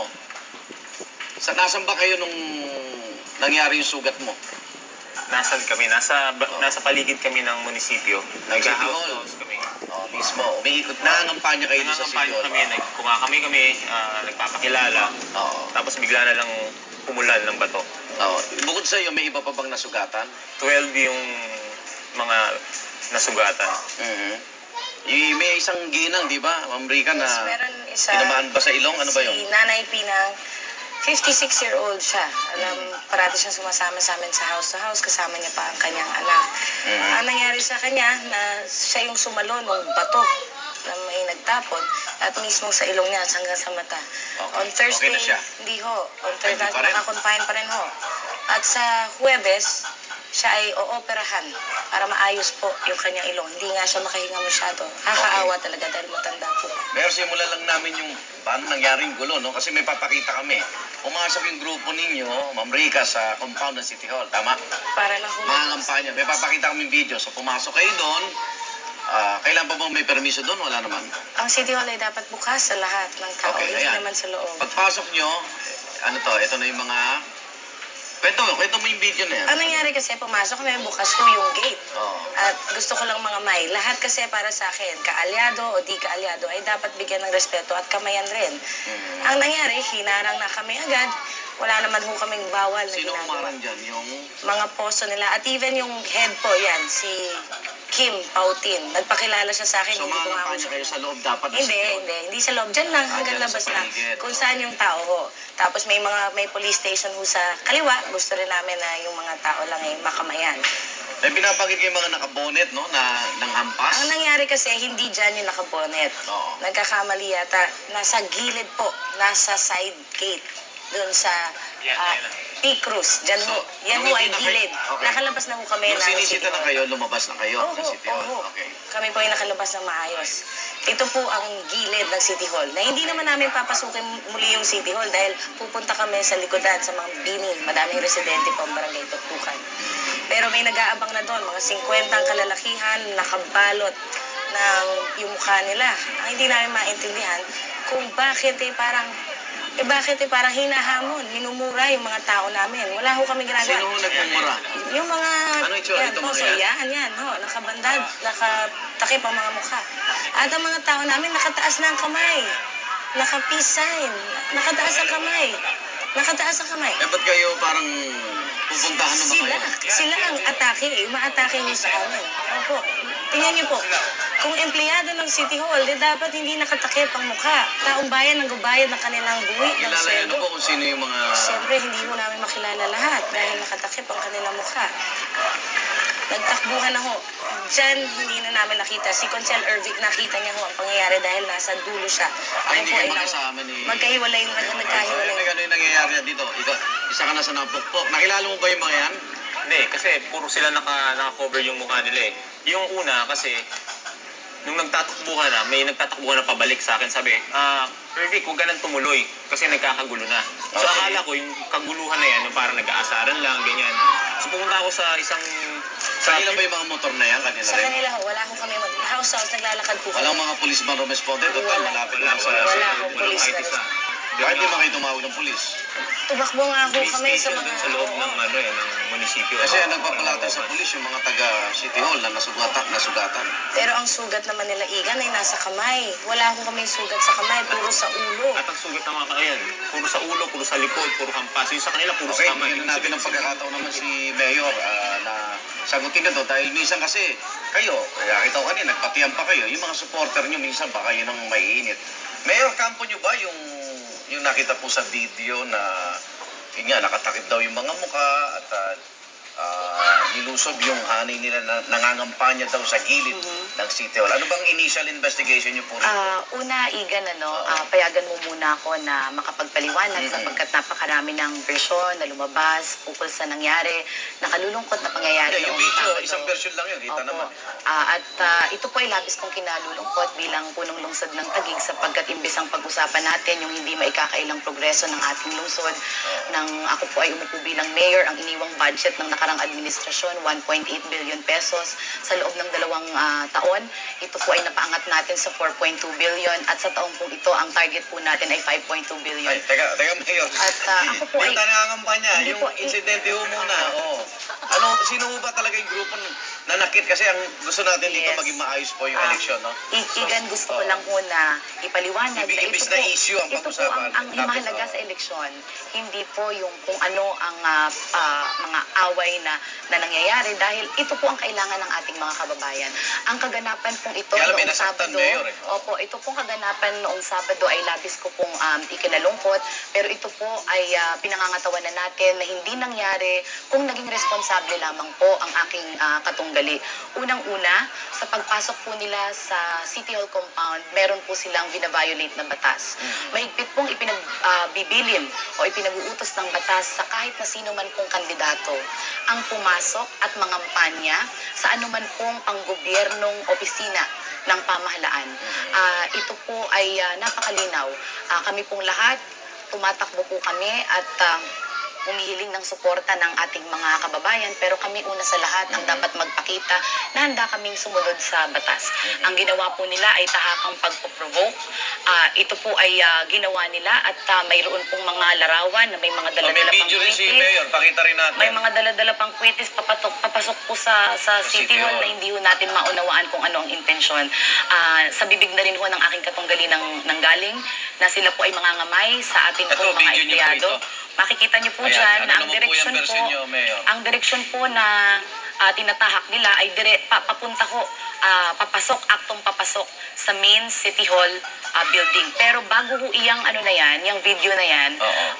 mo? Sa nasan ba kayo nung nangyari yung sugat mo? Nasaan kami? Nasa, ba- nasa paligid kami ng munisipyo. City Hall. Nag-house kami. Oh, mismo. Umiikot. Nangangampanya kayo doon sa City Nangangampanya Hall. kami, nagkumakami kami, ah, nagpapakilala. Oo. Tapos bigla na lang pumulan ng bato. Oo. Bukod sa iyo, may iba pa bang nasugatan? 12 yung mga nasugatan. Mhm. Y- may isang ginang, di ba? Mamrika na Yes, meron isa. tinamaan ba sa ilong? Ano ba yun? Si Nanay Pinang, 56-year-old siya. Alam, parati siyang sumasama sa amin sa house to house. Kasama niya pa ang kanyang anak. Mhm. Ang nangyari sa kanya, na siya yung sumalo ng bato na may nagtapon at mismo sa ilong niya hanggang sa mata. Okay. On Thursday, Okay na siya? hindi ho. On Thursday, pa rin? nakakonfine pa rin ho. At sa Huwebes, siya ay ooperahan para maayos po yung kanyang ilong. Hindi nga siya makahinga masyado. Kakaawa talaga dahil matanda po. Pero simulan lang namin yung paano nangyaring gulo, no? Kasi may papakita kami. Pumasok yung grupo ninyo, Ma'am Rica, sa compound ng City Hall. Tama? Para lang humagos. Mangangampanya. May papakita kami video. So pumasok kayo doon. Ah, kailan pa bang may permiso doon? Wala naman. Ang City Hall ay dapat bukas sa lahat ng tao, Okay, hindi ayan. naman sa loob. Pagpasok nyo, ano to, ito na yung mga... Kwento, kwento mo yung video na yan. Ang nangyari kasi, pumasok kami, bukas ko yung gate. Oo. At gusto ko lang mga may, lahat kasi para sa akin, kaalyado o di kaalyado, ay dapat bigyan ng respeto at kamayan rin. Mhm. Ang nangyari, hinarang na kami agad. Wala naman ho kaming bawal na Sino ginagawa. umarang dyan? Yung... Mga poso nila. At even yung head po, yan, si Kim Pautin. Nagpakilala siya sa akin, So hindi ko nga gusto. kayo sa loob dapat. na Hindi, Hall. hindi. Hindi sa loob. Diyan lang, Ah, hanggang labas paligid. Kung saan yung tao ho. Tapos may mga, may police station ho sa kaliwa. Gusto rin namin na yung mga tao lang ay makamayan. May binabanggit kayo mga nakabonet, no? Na, ng hampas. Ang nangyari kasi, hindi dyan yung nakabonet. Oo. Nagkakamali yata. Nasa gilid po. Nasa side gate. Doon sa Yan, ah, yan. P-Cruz. Dyan ho. So, Yan nung ho ay hindi na kayo- gilid. okay. Nakalabas na ho kami Nung ng sinisita na kayo, lumabas na kayo Oo, ng City Hall. oo. Okay. Kami po ay nakalabas ng maayos. Ito po ang gilid ng City Hall na hindi naman namin papasukin muli yung City Hall dahil pupunta kami sa likodan sa mga bini. Madaming residente po ang barangay Tuktukan. Pero may nag-aabang na doon, mga 50 ang kalalakihan, nakabalot ng yung mukha nila. Ang hindi namin maintindihan kung bakit eh parang eh bakit eh parang hinahamon, minumura yung mga tao namin. Wala ho kami ginagawa. Sino ho nagmumura? Yung mga... Ano itsura yan, nito, mga poso, yan? yan, yan, ho, nakabandad, nakatakip ang mga mukha. At ang mga tao namin, nakataas na ang kamay. Naka-peace sign. Nakataas ang kamay. Nakataas ang kamay. Eh, ba't kayo parang pupuntahan naman Sila, kayo? sila ang atake, eh. umaatake niyo sa amin. Opo. Tingnan niyo po, kung empleyado ng City Hall, di dapat hindi nakatakip ang mukha. Taong bayan ang gubayad ng kanilang buwi ng Kilala niyo sweldo. po kung sino yung mga... Siyempre, hindi mo namin makilala lahat dahil nakatakip ang kanilang mukha. Nagtakbuhan ako. Diyan, hindi na namin nakita. Si Consel Ervic, nakita niya ho ang pangyayari dahil nasa dulo siya. Ay, hindi po kayo ay nang- magkasama ni... Magkahiwalay, nag, Ay, nagkahiwalay. gano'n yung nangyayari na dito. Ikaw, isa ka na sa napukpok. Nakilala mo ba yung mga yan? Hindi, kasi puro sila naka, naka-cover yung mukha nila eh. Yung una kasi, nung nagtatakbo ka na, may nagtatakbo ka na pabalik sa akin, sabi, ah, Irvic, huwag ka nang tumuloy kasi nagkakagulo na. So Okay. akala ko yung kaguluhan na yan, yung parang nag-aasaran lang, ganyan. So pumunta ako sa isang... Sa kanila ba yung mga motor na yan? Kanila Sa rin? kanila ho, wala ho kami mag... House house, naglalakad po kami. Walang mga polis ba rumesponde? Total, Wala. malapit Wala, lang sa... wala, Wala wala, akong wala, police kahit na isa. Kahit di ba kayo tumawag ng polis? Tumakbo nga ho kami sa mga... sa loob Oo. ng, ano, eh, ng munisipyo. Kasi ang nagpapalata sa polis yung mga taga City Hall na nasugatan. nasugatan. Pero ang sugat naman nila Igan ay nasa kamay. Wala akong kami sugat sa kamay, puro sa ulo. At ang sugat ng mga kayan, puro sa ulo, puro sa likod, puro hampas. Yung sa kanila, puro Okay, sa kamay. na natin ng pagkakataon naman si Mayor ah, na sagutin na to dahil minsan kasi kayo, kaya kita ko kanina, nagpatiyan pa kayo, yung mga supporter nyo minsan baka yun ang maiinit. Mayor, kampo nyo ba yung, yung nakita po sa video na yun nga, nakatakip daw yung mga muka at ah, nilusob yung hanay nila na nangangampanya daw sa gilid ng City Hall. Ano bang initial investigation nyo po rin? Ah, una, Igan, ano, ah, payagan mo muna ako na makapagpaliwanag Mhm. sapagkat napakarami ng version na lumabas ukol sa nangyari, nakalulungkot na pangyayari. Yeah, yung noong video, Sabado. isang version lang yun, kita Opo. naman. Ah, at ah, ito po ay labis kong kinalulungkot bilang punong lungsod ng Taguig sapagkat imbis ang pag-usapan natin yung hindi maikakailang progreso ng ating lungsod, nang ako po ay umupo bilang mayor, ang iniwang budget ng nakarang administrasyon election, 1.8 billion pesos. Sa loob ng dalawang ah, taon, ito po ay napaangat natin sa 4.2 billion at sa taong po ito, ang target po natin ay 5.2 billion. Ay, teka, teka, Mayor. At ah, ako po ay... Yung nangangampanya, Hindi yung po, eh, insidente ho muna. Oo. Ano, sino ba talaga yung grupo na nakit? Kasi ang gusto natin dito Yes. maging maayos po yung Ah, eleksyon, no? Igan, gusto ko Oo. lang po na ipaliwanag na ito na po, issue ang ito po ang, ang mahalaga oo. sa eleksyon, hindi po yung kung ano ang ah, mga away na, na nangyayari dahil ito po ang kailangan ng ating mga kababayan. Ang kaganapan pong ito Kaya noong Sabado, Mayor, eh. opo, ito pong kaganapan noong Sabado ay labis ko pong um, ikinalungkot pero ito po ay ah, pinangangatawanan natin na hindi nangyari kung naging responsable lamang po ang aking ah, katunggali. Unang-una, sa pagpasok po nila sa City Hall compound, meron po silang binabiolate na batas. Mahigpit pong ipinagbibilin o ipinag-uutos ng batas sa kahit na sino man pong kandidato ang pumasok at mangampanya sa anuman pong panggobyernong opisina ng pamahalaan. Ah, ito po ay ah, napakalinaw. Ah, kami pong lahat, tumatakbo po kami at ah, humihiling ng suporta ng ating mga kababayan pero kami una sa lahat ang dapat magpakita na handa kaming sumunod sa batas. Ang ginawa po nila ay tahakang pagpo-provoke. Ah, ito po ay ah, ginawa nila at ah, mayroon pong mga larawan na may mga Oh, may dala-dala pang si kwitis. Mayor. Pakita rin natin. May mga dala-dala pang kwitis papatok, papasok po sa, sa City City Hall na hindi ho natin maunawaan kung ano ang intensyon. Ah, sa bibig na rin ho ng aking katunggali ng, ng galing na sila po ay mangangamay sa atin po mga empleyado. Makikita niyo po dyan ano na ang naman po direksyon po, Mayor? ang direksyon po na ah, tinatahak nila ay dire, pa, papunta ho, ah, papasok, aktong papasok sa main City Hall ah, building. Pero bago ho iyang ano na yan, yung video na yan,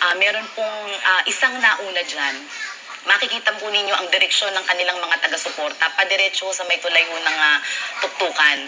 ah, meron pong ah, isang nauna dyan makikita po ninyo ang direksyon ng kanilang mga taga-suporta, padiretso sa may tulay ho ng ah, tuktukan.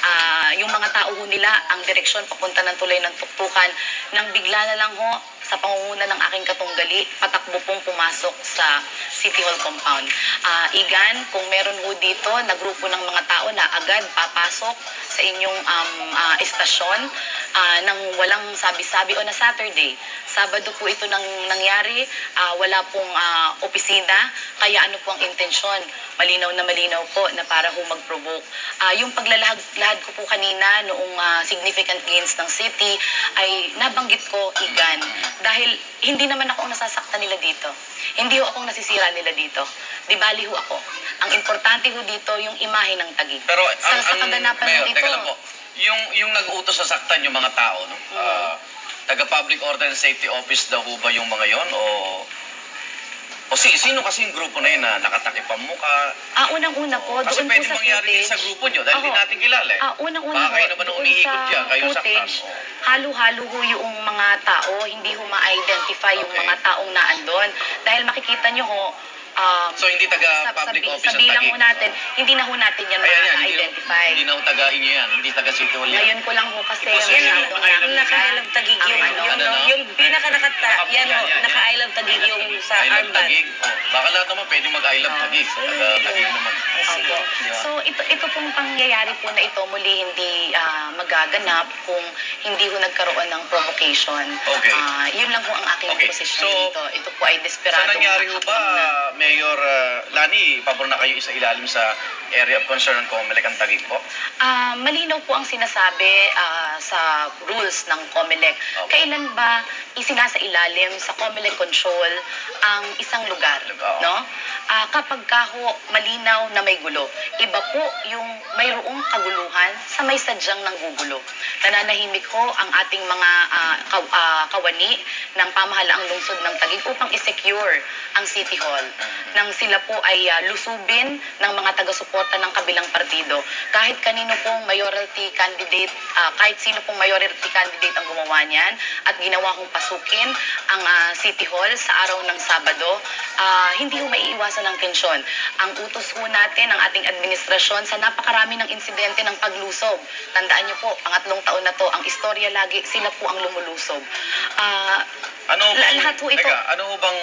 Ah, yung mga tao ho nila, ang direksyon papunta ng tulay ng tuktukan, nang bigla na lang ho, sa pangunguna ng aking katunggali, patakbo pong pumasok sa City Hall compound. Ah, Igan, kung meron ho dito na grupo ng mga tao na agad papasok sa inyong um, ah, estasyon ah, nang walang sabi-sabi o na Saturday. Sabado po ito nang nangyari, ah, wala pong ah, opisina, kaya ano po ang intensyon? Malinaw na malinaw po na para ho mag-provoke. Ah, yung paglalahad lahad ko po kanina noong ah, significant gains ng city ay nabanggit ko igan dahil hindi naman ako nasasaktan nila dito. Hindi ho akong nasisira nila dito. Di bali ho ako. Ang importante ho dito yung imahe ng tagig. Pero sa, ang, sa ang kaganapan Mayor, ng ito, po. Yung, yung nag-utos sa saktan yung mga tao, no? Mm. Ah, taga Public Order and Safety Office daw ho ba yung mga yon o o si, sino kasi yung grupo na yun na nakatakip ang mukha? ah, unang-una po, Kasi doon po pwede sa mangyari din footage, sa grupo nyo dahil di Oo. natin kilala eh. Ah, unang-una Baka kayo naman ang doon umiikot sa dyan, kayo saktan. footage, Oo. halo-halo ho yung mga tao, hindi ho ma-identify yung Okay. mga taong naandon. Dahil makikita nyo ho, um, So hindi taga sa, sa, public bi- office sa ang bilang tagig? ho natin, hindi na ho natin yan Ayan yan, hindi, ma-identify. hindi na ho taga inyo yan, hindi taga City Hall yan. Ngayon ko lang ho kasi Ito, Yan ang Yung masyadong ang naka-I love tagig Ang yung, ano, yung, ano, no? yung pinaka nakata, Naka- yan yan, yan, yan. love tagig yung sa I love armband. tagig. Oh, baka lahat naman pwede mag-I love Oh. tagig. Taga tagig naman. Opo. Di ba? So ito ito pong pangyayari po na ito muli hindi ah, magaganap kung hindi ho nagkaroon ng provocation. Okay. Ah, yun lang ho ang aking Okay. posisyon So, dito. Ito po ay Sa desperado. nangyari ho ba, Mayor uh, Lani, pabor na kayo isa ilalim sa area of concern ng COMELEC ang tagig po? Ah, malinaw po ang sinasabi ah, sa rules ng COMELEC. Okay. Kailan ba isinasa ilalim sa COMELEC control ang isang lugar, Oo. no? Ah, kapag ka ho malinaw na may gulo. Iba po yung mayroong kaguluhan sa may sadyang nanggugulo. Nananahimik ho ang ating mga ah, kaw- ah, kawani ng pamahalaang lungsod ng Taguig upang i-secure ang City Hall nang sila po ay ah, lusubin ng mga taga-suporta ng kabilang partido. Kahit kanino pong mayority candidate, ah, kahit sino pong mayority candidate ang gumawa niyan at ginawa kong pasukin ang ah, City Hall sa araw ng Sabado, ah, hindi ho maiiwasan ng tensyon. Ang utos ho natin, ang ating administrasyon, sa napakarami ng insidente ng paglusob. Tandaan niyo po, pangatlong taon na to, ang istorya lagi, sila po ang lumulusob. Ah, Ano bang, lahat ho ito- teka, ano bang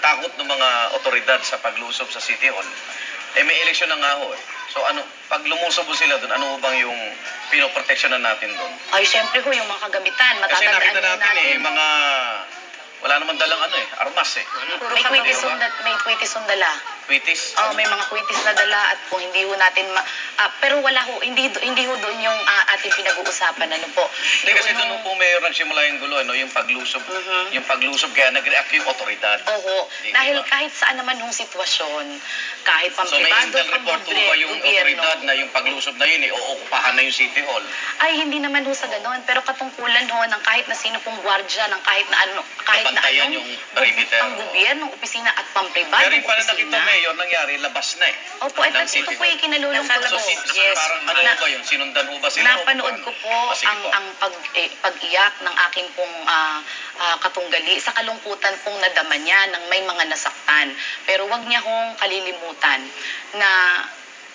takot ng mga otoridad sa paglusob sa City Hall? Eh may eleksyon na nga ho eh. So ano, pag lumusob ho sila doon, ano ho bang yung pinoproteksyonan natin doon? ay, syempre ho, yung mga kagamitan, Kasi matatandaan nakita natin, eh, mga wala naman dalang ano eh, armas eh. Puro May kabalo. kwitis ba? sunda, may kwitis sundala. Kwitis. Oh, may mga kwitis na dala at kung hindi ho natin ma- ah, pero wala ho hindi hindi ho doon yung ah, ating pinag-uusapan ano po. Hindi kasi Doon po mayor nagsimula yung gulo, ano, yung paglusob. Mhm. Yung paglusob kaya nag-react yung otoridad. Oo, Di dahil ba? kahit saan naman hong sitwasyon, kahit So may pampribado, intel report po ba yung otoridad na yung paglusob na yun, eh, uukupahan na yung City Hall? ay hindi naman ho sa ganon, pero katungkulan ho ng kahit na sino pong gwardya, ng kahit na ano, kahit na Nabantayan anong yung perimeter. pang gobyerno, opisina at pampribado Pero yung pala nakita opisina. Mayor, nangyari, labas na eh. Opo, ng ito City po yung Hall. kinalulungkot So, po. si, Yes. parang ano Na- ba yun? Sinundan ho ba sila? o Napanood paano? ko po Ah, sige ang po. ang pag eh, pag-iyak ng aking pong ah, ah, katunggali sa kalungkutan pong nadama niya ng may mga nasaktan. Pero wag niya hong kalilimutan na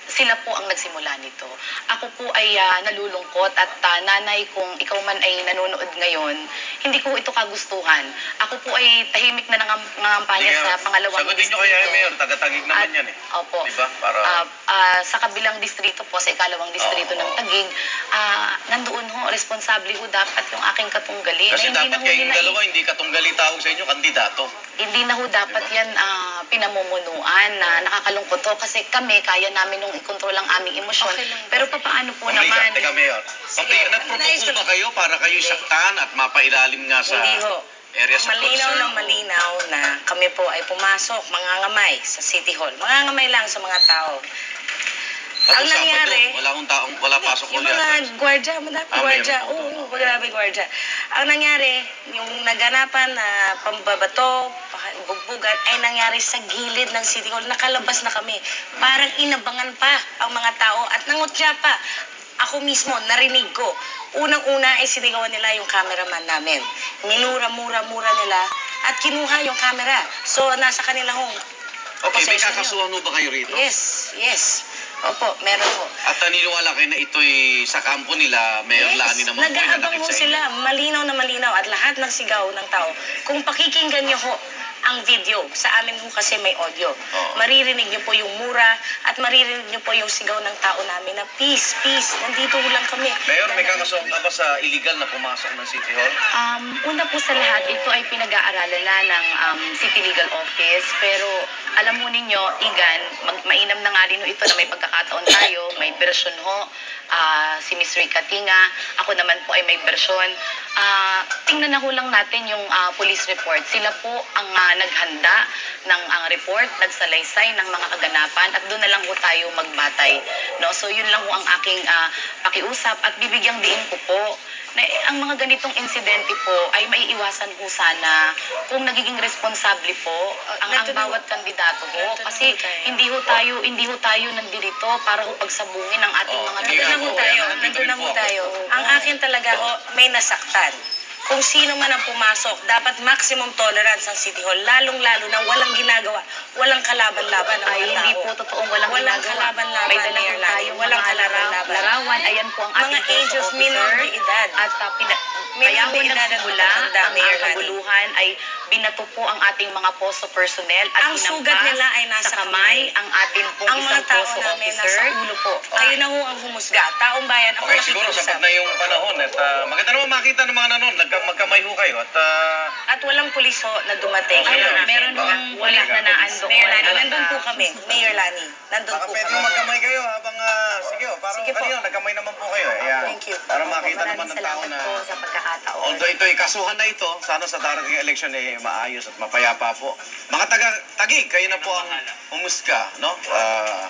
sila po ang nagsimula nito. Ako po ay ah, nalulungkot at ah, nanay kung ikaw man ay nanonood ngayon, hindi ko ito kagustuhan. Ako po ay tahimik na nangam- nangampanya sa pangalawang Sagutin nyo kaya distrito. mayor, taga-tagig naman At- yan eh. Opo. Diba? Para... Ah, ah, sa kabilang distrito po, sa ikalawang distrito Oo. ng Tagig, ah, nandoon ho, responsable ho dapat yung aking katunggali. Kasi na hindi dapat na kayong dalawa, hindi katunggali tawag sa inyo, kandidato. hindi na ho dapat yan ah, pinamumunuan na nakakalungkot ho kasi kami kaya namin nung ikontrol ang aming emosyon. Okay lang. Pero papaano po Ma'am Risa, naman? teka mayor. Ma'am Risa, nag-propose po ba kayo para kayo saktan at mapailalim nga sa Hindi ho. areas of Malinaw concern? ng malinaw na kami po ay pumasok, mangangamay sa City Hall. Mangangamay lang sa mga tao. Pag Ang Sabado, nangyari- wala akong taong, wala pasok ko Yung mga gwardya, madami Ah, gwardya. meron po Oo, doon. oo, grabe gwardya. Ang nangyari, yung naganapan na pambabato, paka- bugbugan, ay nangyari sa gilid ng City Hall. Nakalabas na kami. Parang inabangan pa ang mga tao at nangutya pa. Ako mismo, narinig ko. Unang-una ay sinigawan nila yung cameraman namin. Minura-mura-mura nila at kinuha yung camera. So, nasa kanila hong Okay, may possession yun. kakasuhan mo ba kayo rito? Yes, yes. Opo, meron po. At naniniwala kayo na ito'y sa kampo nila, Mayor Lani naman po yung nanakit sa inyo. sila, malinaw na malinaw at lahat ng sigaw ng tao. Kung pakikinggan niyo ho ang video, sa amin ho kasi may audio. Oo. Maririnig niyo po yung mura at maririnig niyo po yung sigaw ng tao namin na peace, peace, nandito lang kami. Mayor, may kakasuhan ka ba sa illegal na pumasok ng City Hall? Um, una po sa lahat, ito ay pinag-aaralan na ng um, City Legal Office. Pero alam mo ninyo, Igan, mag mainam na nga rin ito na may pagkakataon tayo. May version ho. Ah, si Miss Rica Tinga. Ako naman po ay may version. Ah, tingnan na ho lang natin yung ah, police report. Sila po ang ah, naghanda ng ang report, nagsalaysay ng mga kaganapan at doon na lang ho tayo magbatay. No? So yun lang ho ang aking ah, pakiusap at bibigyang diin ko po na eh, ang mga ganitong insidente po ay maiiwasan po sana kung nagiging responsable po ang, ang bawat kandidato na kasi hindi ho tayo hindi ho tayo nandito para ho pagsabungin ang ating mga Nandun na po, tayo, nandun na po. tayo. Ang akin talaga ho, may nasaktan. Kung sino man ang pumasok, dapat maximum tolerance ang City Hall, lalong-lalo na walang ginagawa, walang kalaban-laban ng ay mga hindi tao. po totoong walang, Walang ginagawa. kalaban-laban, May dala po tayong Walang mga kalaban-laban. larawan. Ayan po ang Mga ating age police minor officer. de edad. At uh, pina- Minor kaya de ho edad at nagsimula matanda, ang, Mayor Lani. kaguluhan ay binato po ang ating mga posto personnel at Ang sugat nila ay nasa sa kamay ang ating pong ang mga isang tao posto namin officer. nasa ulo po. Kayo na ho ang humusga. Taong bayan, ako Okay, siguro sapat na yung panahon at ah, maganda naman makita ng mga nanonood, nagka, magkamay ho kayo at ah, At walang pulis ho na dumating. Okay, Ayun, okay. meron hong pulis na naandoon. Mayor Lani, nandun po ah, kami. Mayor Lani, nandun po pwede kami. yung magkamay kayo habang, ah, sige, parang Sige po. kanina, nagkamay naman po kayo. Ayan. Thank you. Para makita naman ng tao salamat na, po sa pagkakataon. although ito ay kasuhan na ito, sana sa darating election eh maayos at mapayapa po. Mga taga tagig, kayo na po ang humuska, no? Ah,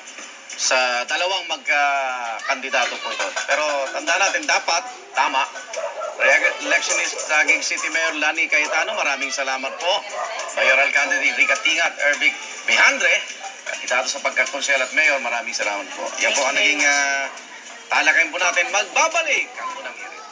sa dalawang magka-kandidato po ito. Pero tanda natin, dapat, tama, Electionist Taguig City Mayor Lani Cayetano, maraming salamat po. Mayoral candidate Rica Tinga at Ervic Bihandre, kandidato sa pagkakonsel at mayor, maraming salamat po. Yan po ang naging uh, talakayin po natin. Magbabalik ang unang hirit.